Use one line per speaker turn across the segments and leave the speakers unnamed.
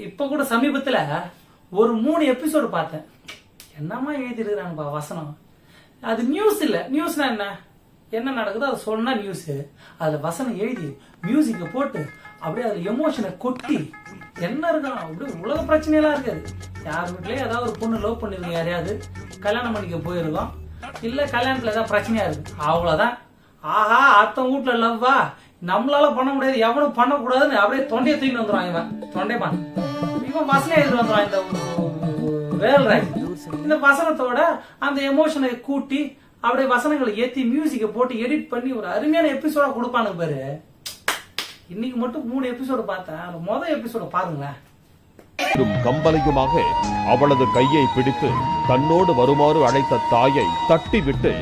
இப்போ கூட சமீபத்தில் ஒரு மூணு எபிசோடு பார்த்தேன். என்னம்மா எழுதிருக்கிறாங்கப்பா வசனம்? அது நியூஸ் இல்லை. நியூஸ்னா என்ன? என்ன நடக்குதோ அதை சொன்னா நியூஸு அதில் வசனம் எழுதி மியூசிக்கை போட்டு அப்படியே அதில் எமோஷனை கொட்டி என்ன இருக்கலாம் அப்படியே உலக பிரச்சனையெல்லாம் இருக்காது. யார் வீட்லயும் ஏதாவது ஒரு பொண்ணு லவ் பண்ணிருக்கோம் யாரையாவது கல்யாணம் பண்ணிக்க போயிருக்கோம். இல்லை கல்யாணத்தில் ஏதாவது பிரச்சனையா இருக்கு? அவ்வளோதான் ஆஹா அத்தன் வீட்ல லவ்வா நம்மளால பண்ண முடியாது எவனும் பண்ணக்கூடாதுன்னு அப்படியே தொண்டையை தூக்கி வந்துருவான் இவன். தொண்டைப்பான் இவன் வசனம் எழுதி வந்துருவான் இந்த வேல்ராஜ் இந்த வசனத்தோட அந்த எமோஷனை கூட்டி அப்படியே வசனங்களை ஏத்தி மியூசிக்கை போட்டு எடிட் பண்ணி ஒரு அருமையான எபிசோடா கொடுப்பானுங்க பாரு. இன்னைக்கு மட்டும் மூணு எபிசோடு பார்த்தேன். அந்த மொதல் எபிசோட பாருங்களேன்.
கம்பலையுமாக அவளது கையை பிடித்து தன்னோடு வருமாறு அழைத்த தாயை தட்டிவிட்டு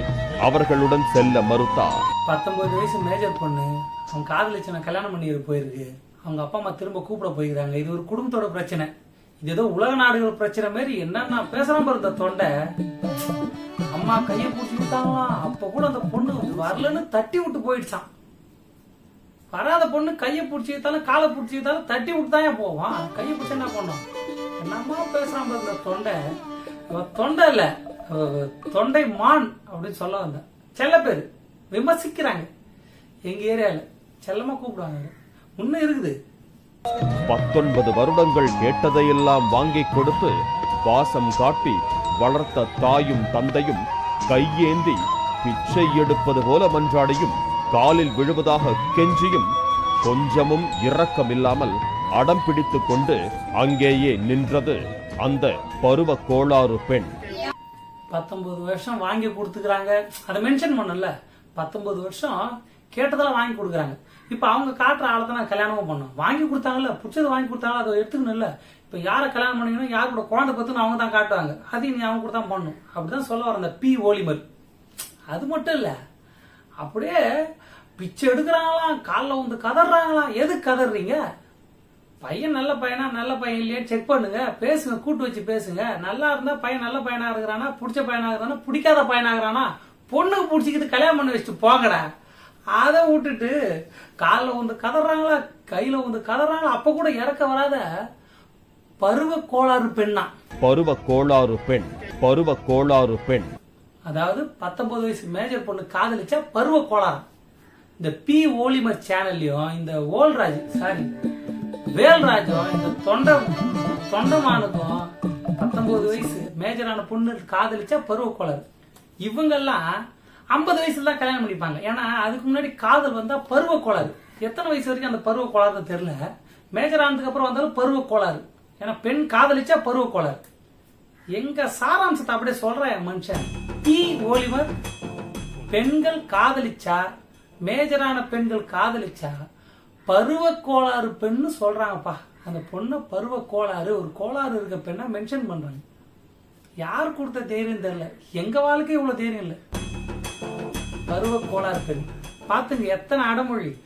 அவர்களுடன் செல்ல மறுத்தார்
பத்தொன்பது வயசு மேஜர் பொண்ணு. அவங்க காதலிச்சனை கல்யாணம் பண்ணி போயிருக்கு. அவங்க அப்பா அம்மா திரும்ப கூப்பிட போயிருக்காங்க. இது ஒரு குடும்பத்தோட பிரச்சனை. இது ஏதோ உலக நாடுகள் பிரச்சனை மாதிரி என்னன்னா பேசுறான் பாரு தொண்டை. அம்மா கையை பிடிச்சி விட்டாங்களாம். அப்ப கூட அந்த பொண்ணு வரலன்னு தட்டி விட்டு போயிடுச்சான் வராத பொண்ணு கையை பிடிச்சி வைத்தாலும் காலை பிடிச்சி வைத்தாலும் தட்டி விட்டு தான் போவான். கையை பிடிச்சி என்ன பண்ணும்? என்னம்மா பேசுறான் பாரு தொண்டை. தொண்டை இல்ல. தொண்டை மான் அப்படின்னு சொல்ல வந்தேன். செல்ல பேர். விமர்சிக்கிறாங்க. எங்க ஏரியால. செல்லமா கூப்பிடுவாங்க இன்னும் இருக்குது.
பத்தொன்பது வருடங்கள் கேட்டதையெல்லாம் வாங்கிக் கொடுத்து பாசம் காட்டி வளர்த்த தாயும் தந்தையும் கையேந்தி பிச்சை எடுப்பது போல மன்றாடியும் காலில் விழுவதாக கெஞ்சியும் கொஞ்சமும் இரக்கமில்லாமல் அடம் பிடித்துக் கொண்டு அங்கேயே நின்றது அந்த பருவ கோளாறு பெண்.
பத்தொன்பது வருஷம் வாங்கி கொடுத்துக்கிறாங்க. அதை மென்ஷன் பண்ணல. பத்தொன்பது வருஷம் கேட்டதெல்லாம் வாங்கி கொடுக்குறாங்க. இப்போ அவங்க காட்டுற ஆளை தான் நான் கல்யாணமும் பண்ணோம் வாங்கி கொடுத்தாங்கல்ல பிடிச்சது வாங்கி கொடுத்தாங்களோ அதை எடுத்துக்கணும் இல்லை. இப்போ யாரை கல்யாணம் பண்ணீங்கன்னா யார் கூட குழந்தை பத்துன்னு அவங்க தான் காட்டுவாங்க. அதையும் நீ அவங்க கூட தான் பண்ணும் அப்படிதான் சொல்ல வர அந்த பி ஓலிமல் அது மட்டும் இல்லை. அப்படியே பிச்சை எடுக்கிறாங்களாம் காலில் வந்து கதறாங்களாம். எதுக்கு கதறீங்க? பையன் நல்ல பையனா நல்ல பையன் இல்லையா செக் பண்ணுங்க. பேசுங்க கூட்டு வச்சு பேசுங்க. நல்லா இருந்தா பையன் நல்ல பையனா இருக்கிறானா பிடிச்ச பையனா இருக்கிறானா பிடிக்காத பையனாகிறானா இருக்கிறானா? பொண்ணுக்கு பிடிச்சிக்கிட்டு கல்யாணம் பண்ணி வச்சுட்டு போங்கடா. அதை விட்டுட்டு காலில் வந்து கதறாங்களா கையில வந்து கதறாங்களா அப்ப கூட இறக்க வராத பருவ கோளாறு பெண்ணா?
பருவ கோளாறு பெண் பருவ கோளாறு பெண்.
அதாவது பத்தொன்பது வயசு மேஜர் பொண்ணு காதலிச்சா பருவ கோளாறு. இந்த பி ஓலிமர் சேனல்லையும் இந்த ஓல்ராஜ் சாரி வேல்ராஜும் இந்த தொண்டை தொண்டமானுக்கும் பத்தொன்பது வயசு மேஜரான பொண்ணு காதலிச்சா பருவ கோளாறு. இவங்கெல்லாம் ஐம்பது வயசுல தான் கல்யாணம் பண்ணிப்பாங்க. ஏன்னா அதுக்கு முன்னாடி காதல் வந்தா பருவ கோளாறு. எத்தனை வயசு வரைக்கும் அந்த பருவ கோளாறு தெரியல. மேஜர் ஆனதுக்கு அப்புறம் வந்தாலும் பருவ கோளாறு. ஏன்னா பெண் காதலிச்சா பருவ கோளாறு. எங்க சாராம்சத்தை அப்படியே சொல்ற என் மனுஷன். டி ஓலிவர் பெண்கள் காதலிச்சா மேஜரான பெண்கள் காதலிச்சா பருவ கோளாறு பெண்ணு சொல்றாங்கப்பா. அந்த பொண்ணை பருவ கோளாறு ஒரு கோளாறு இருக்க பெண்ணை மென்ஷன் பண்றாங்க. யார் கொடுத்த தைரியம் தெரியல. எங்க வாழ்க்கை இவ்வளவு தைரியம் இல்லை. பருவ கோளாறுகள். பார்த்துங்க எத்தனை அடமொழி.